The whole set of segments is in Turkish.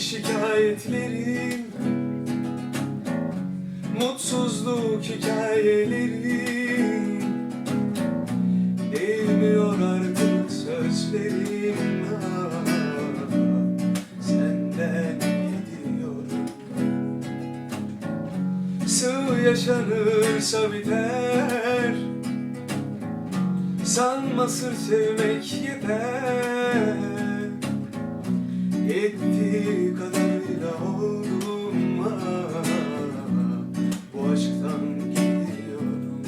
hasretlerim Mutsuzluk hikayelerim Değmiyor artık sözlerim. Ah, Senden gidiyorum. Sığ yaşanırsa biter Sanma sır sevmek yeter Yettiği kadarıyla oldum ah, Bu aşktan gidiyorum.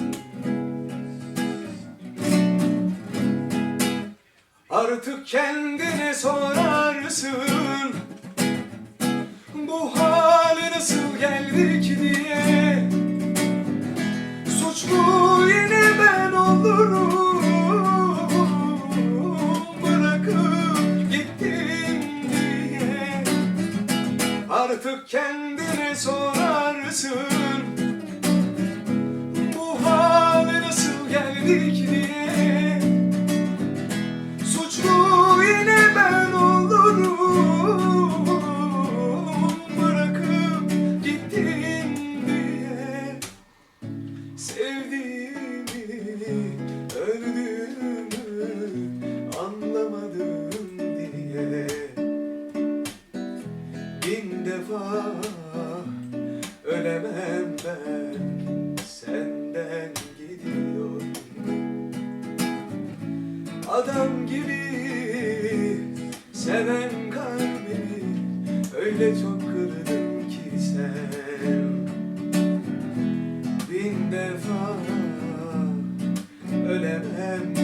Artık kendine sorarsın Artık kendine sorarsın defa ölemem ben senden gidiyor Adam gibi seven kalbimi öyle çok kırdım ki sen. Bin defa ölemem